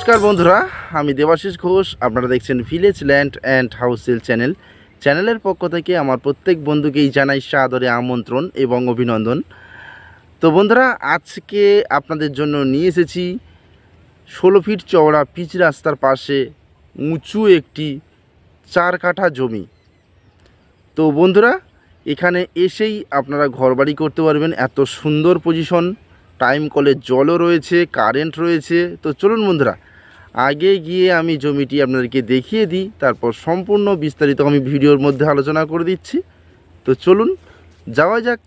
নমস্কার বন্ধুরা, আমি দেবাশিস ঘোষ, আপনারা দেখছেন ভিলেজ ল্যান্ড অ্যান্ড হাউসেল চ্যানেল চ্যানেলের পক্ষ থেকে আমার প্রত্যেক বন্ধুকেই জানাই সাদরে আমন্ত্রণ এবং অভিনন্দন। তো বন্ধুরা, আজকে আপনাদের জন্য নিয়ে এসেছি ষোলো ফিট চওড়া পিচ রাস্তার পাশে উঁচু একটি চার কাঠা জমি। তো বন্ধুরা, এখানে এসেই আপনারা ঘরবাড়ি করতে পারবেন, এত সুন্দর পজিশন টাইম কলের জলও রয়েছে কারেন্ট রয়েছে। তো চলুন বন্ধুরা আগে গিয়ে আমি জমিটি আপনাদেরকে দেখিয়ে দিই, তারপর সম্পূর্ণ বিস্তারিত আমি ভিডিওর মধ্যে আলোচনা করে দিচ্ছি। তো চলুন, যাওয়া যাক।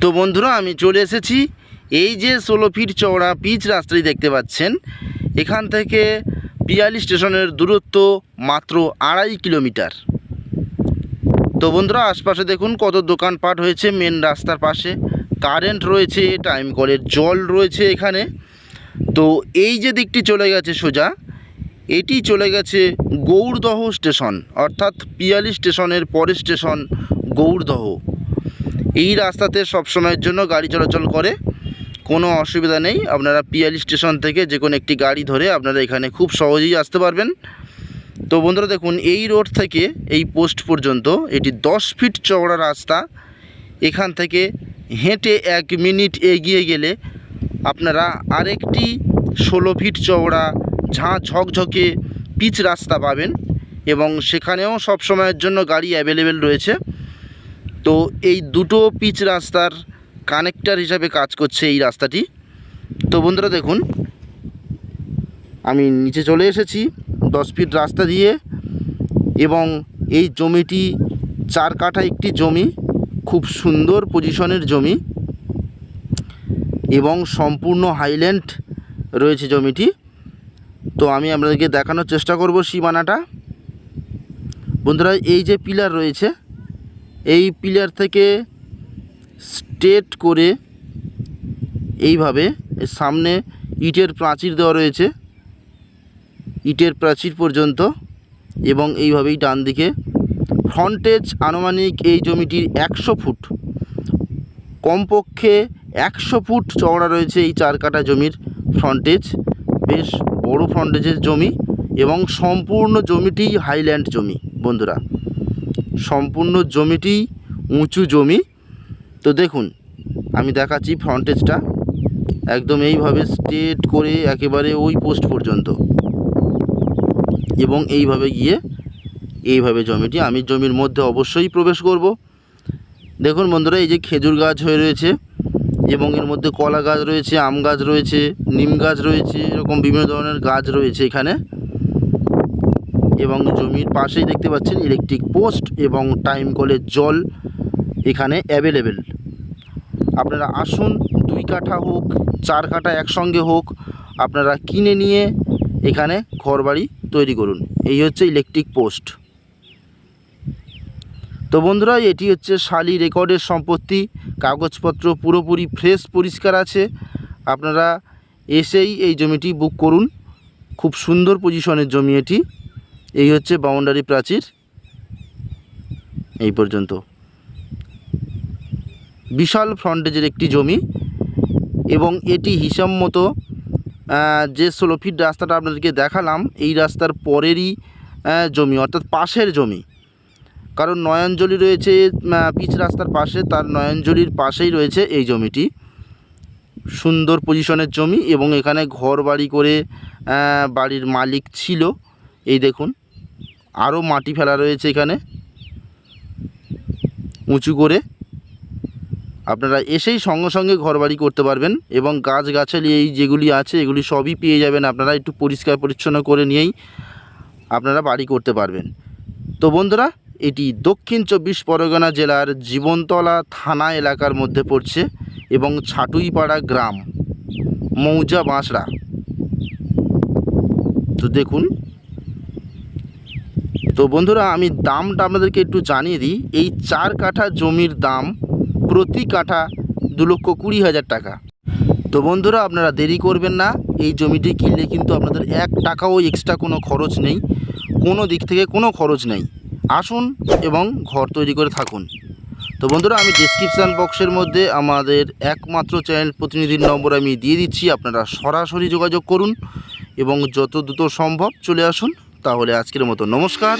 তো বন্ধুরা, আমি চলে এসেছি। এই যে ষোলো ফিট চওড়া পিচ রাস্তাটি দেখতে পাচ্ছেন, এখান থেকে পিয়ালি স্টেশনের দূরত্ব মাত্র আড়াই কিলোমিটার। তো বন্ধুরা, আশপাশে দেখুন কত দোকানপাট হয়েছে মেন রাস্তার পাশে। কারেন্ট রয়েছে, টাইম কলের জল রয়েছে এখানে। তো এই যে দিকটি চলে গেছে সোজা, এটি চলে গেছে গৌড়দহ স্টেশন, অর্থাৎ পিয়ালি স্টেশনের পরের স্টেশন গৌড়দহ। এই রাস্তাতে সবসময়ের জন্য গাড়ি চলাচল করে, কোনো অসুবিধা নেই। আপনারা পিয়ালি স্টেশন থেকে যে কোনো একটি গাড়ি ধরে আপনারা এখানে খুব সহজেই আসতে পারবেন। তো বন্ধুরা দেখুন, এই রোড থেকে এই পোস্ট পর্যন্ত, এটি দশ ফিট চওড়া রাস্তা। এখান থেকে হেঁটে এক মিনিট এগিয়ে গেলে আপনারা আরেকটি ষোলো ফিট চওড়া ঝাঁ ঝকঝকে পিচ রাস্তা পাবেন এবং সেখানেও সব সময়ের জন্য গাড়ি অ্যাভেলেবেল রয়েছে। তো এই দুটো পিচ রাস্তার কানেক্টার হিসাবে কাজ করছে এই রাস্তাটি। তো বন্ধুরা দেখুন, আমি নিচে চলে এসেছি দশ ফিট রাস্তা দিয়ে এবং এই জমিটি চার কাঠা একটি জমি, খুব সুন্দর পজিশনের জমি। এবং সম্পূর্ণ হাইল্যান্ড রয়েছে জমিটি। তো আমি আপনাদেরকে দেখানোর চেষ্টা করব সীমানাটা। বন্ধুরা, এই যে পিলার রয়েছে, এই পিলার থেকে স্ট্রেট করে এইভাবে সামনে ইটের প্রাচীর দেওয়া রয়েছে, ইটের প্রাচীর পর্যন্ত, এবং এইভাবেই ডান দিকে। ফ্রন্টেজ আনুমানিক এই জমিটির একশো ফুট। কমপক্ষে একশো ফুট চওড়া রয়েছে এই চার কাঠা জমির ফ্রন্টেজ বেশ বড় ফ্রন্টেজের জমি এবং সম্পূর্ণ জমিটি হাইল্যান্ড জমি, বন্ধুরা। সম্পূর্ণ জমিটি উঁচু জমি। তো দেখুন, আমি দেখাচ্ছি ফ্রন্টেজটা একদম এইভাবে স্ট্রেট করে একেবারে ওই পোস্ট পর্যন্ত। এবং এইভাবে গিয়ে এইভাবে জমিটি, আমি জমির মধ্যে অবশ্যই প্রবেশ করব। দেখুন বন্ধুরা, এই যে খেজুর গাছ হয়ে রয়েছে। এবং এর মধ্যে কলা গাছ রয়েছে, আম গাছ রয়েছে, নিম গাছ রয়েছে, এরকম বিভিন্ন ধরনের গাছ রয়েছে এখানে। এবং জমির পাশেই দেখতে পাচ্ছেন ইলেকট্রিক পোস্ট এবং টাইম কলের জল এখানে অ্যাভেলেবেল আপনারা আসুন, দুই কাঠা হোক, চার কাঠা একসঙ্গে হোক, আপনারা কিনে নিয়ে এখানে ঘরবাড়ি তৈরি করুন। এই হচ্ছে ইলেকট্রিক পোস্ট তো বন্ধুরা, এটি হচ্ছে শালি রেকর্ডের সম্পত্তি। কাগজপত্র পুরোপুরি ফ্রেশ পরিষ্কার আছে। আপনারা এসেই এই জমিটি বুক করুন। খুব সুন্দর পজিশনের জমি এটি। এই হচ্ছে বাউন্ডারি প্রাচীর। এই পর্যন্ত। বিশাল ফ্রন্টেজের একটি জমি এবং এটি হিসাব মতো যে ষোলো ফিট রাস্তাটা আপনাদেরকে দেখালাম, এই রাস্তার পরেরই জমি, অর্থাৎ পাশের জমি। কারণ নয়নজলি রয়েছে পিচ রাস্তার পাশে, তার নয়নজলির পাশেই রয়েছে এই জমিটি। সুন্দর পজিশনের জমি এবং এখানে ঘর বাড়ি করে বাড়ির মালিক ছিল। এই দেখুন, আরও মাটি ফেলা রয়েছে এখানে। উঁচু করে। আপনারা এসেই সঙ্গে সঙ্গে ঘরবাড়ি করতে পারবেন এবং গাছগাছালি এই যেগুলি আছে, এগুলি সবই পেয়ে যাবেন। আপনারা একটু পরিষ্কার পরিচ্ছন্ন করে নিয়েই আপনারা বাড়ি করতে পারবেন। তো বন্ধুরা এটি দক্ষিণ চব্বিশ পরগনা জেলার জীবনতলা থানা এলাকার মধ্যে পড়ছে এবং ছাটুইপাড়া গ্রাম, মৌজা বাঁশড়া। তো দেখুন। তো বন্ধুরা, আমি দামটা আপনাদেরকে একটু জানিয়ে দিই। এই চার কাঠা জমির দাম প্রতি কাঠা দু লক্ষ কুড়ি হাজার টাকা। তো বন্ধুরা, আপনারা দেরি করবেন না। এই জমিটি কিনলে কিন্তু আপনাদের এক টাকাও এক্সট্রা কোনো খরচ নেই। কোনো দিক থেকে কোনো খরচ নেই। আসুন এবং ঘর তৈরি করে থাকুন। তো বন্ধুরা, আমি ডিসক্রিপশান বক্সের মধ্যে আমাদের একমাত্র চ্যানেল প্রতিনিধির নম্বর আমি দিয়ে দিচ্ছি। আপনারা সরাসরি যোগাযোগ করুন এবং যত দ্রুত সম্ভব চলে আসুন। তাহলে আজকের মতো নমস্কার।